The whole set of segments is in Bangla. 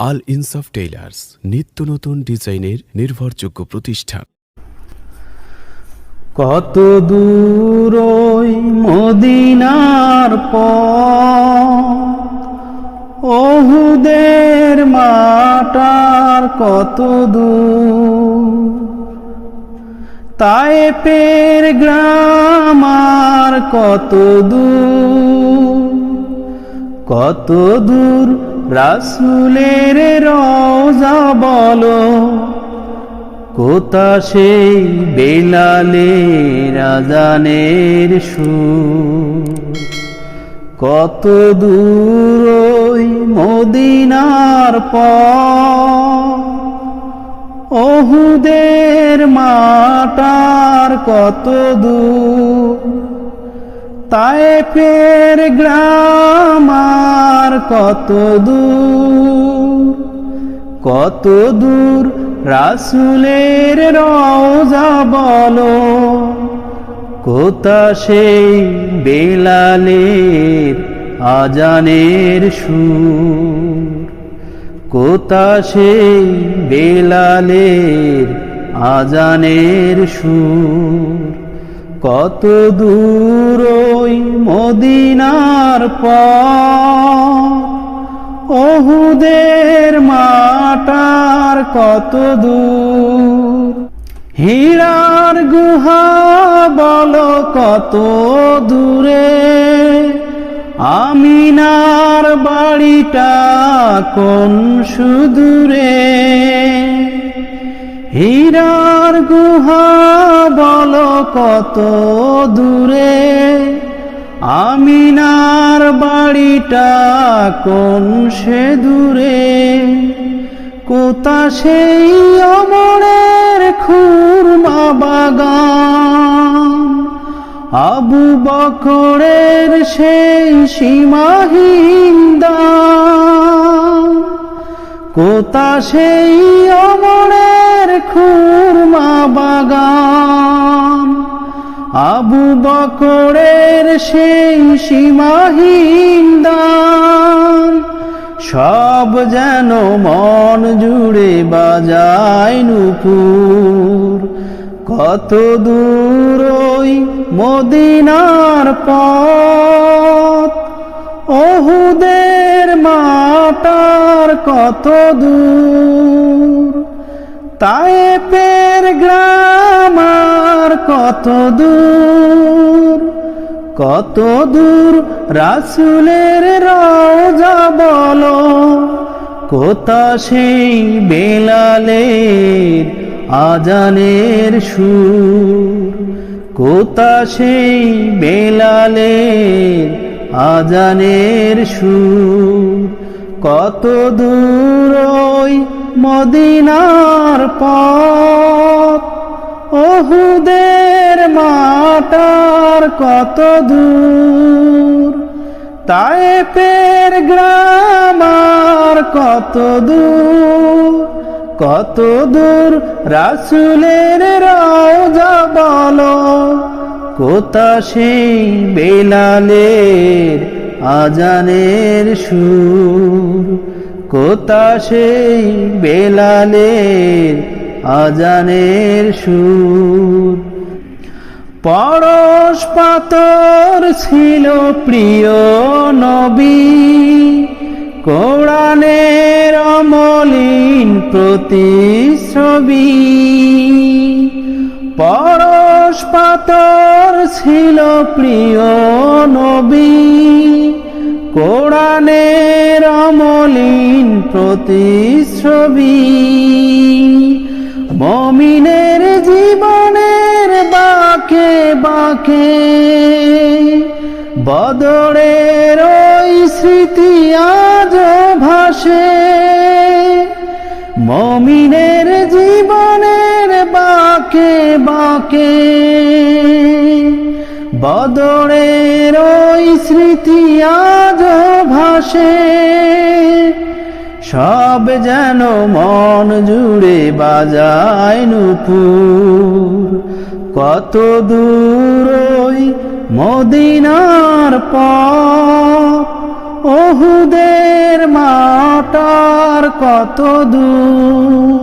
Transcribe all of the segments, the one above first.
আল ইনসাফ টেইলার্স নিত্য নতুন ডিজাইনের নির্ভরযোগ্য প্রতিষ্ঠান। কত দূর মদিনার পথ, ওহুদের মাটার কত দূর। তায়েপের গ্রাম আর কত দূর কত দূর রাসুলের রওজা বলো, কোথা সেই বেলালে রাজানের সুর? কত দূর মদিনার পথ? ওহুদের মাটার কত দূর? তাই ফের আর কত দূর কত দূর রাসুলের রওজা বলো? কোথা সেই বেলালের আজানের সুর? কোথা সেই বেলালের আজানের সুর? কত দূর ওই মদিনার পথ? ওহুদের মাটার কত দূর? হীরার গুহা বলো কত দূরে? আমিনার বাড়িটা কোন সুদূরে? বলো কত দূরে? আমিনার বাড়িটা কোন সে দূরে? কোথা সেই অমরের খুরমা বাগান? আবু বকরের সেই সীমাহীন দান? কোথা সেই অমরের খুরমা বাগান? আবু বকরের সেই সীমাহীন দান সব যেন মন জুড়ে বাজায় নুপুর। কত দূর ওই মদিনার পথ, ওহুদের মাটার কত দূর। তায়েপের গ্রাম আর কত দূর কত দূর রাসুলের রওজা বলো, কোথা সেই বেলালের আজানের সুর? কোথা সেই বেলালের আজানের সুর? কত দূর ওই মদিনার পথ? ওহুদের মাটার কত দূর? তায়েপের গ্রাম আর কত দূর? কত দূর? রাসুলের রওজা বলো, কোথা সেই বেলালের আজানের সুর? কোথা সেই বেলালের আজানের সুর। পরশ পাতর ছিল প্রিয় নবী। কোরআনের অমলিন প্রতিছবি পরশ পাতর ছিল প্রিয় নবী। কোরআনের অমলিন প্রতিছবি মমিনের জীবনের বাকে বাকে, বদরের ওই স্মৃতি আজ ভাসে। মমিনের জীবনের বাকে বাকে, বদরের ওই স্মৃতি আজ ভাসে। সব যেন মন জুড়ে বাজায় নুপুর। কত দূর ওই মদিনার পথ, ওহুদের মাটার কত দূর।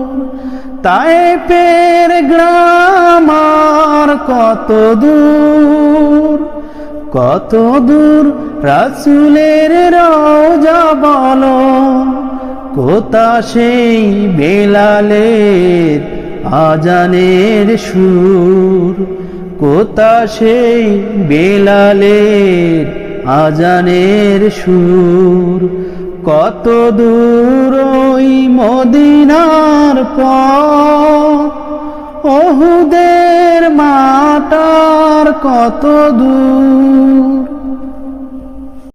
তাই পের গ্রামার কত দূর কত দূর রাসুলের রোজা বলো। কোথা সেই বেলালের আজানের সুর? কোথা সেই বেলালের আজানের সুর? কত দূর ওই মদিনার পথ? ওহুদের মাটার কত দূর?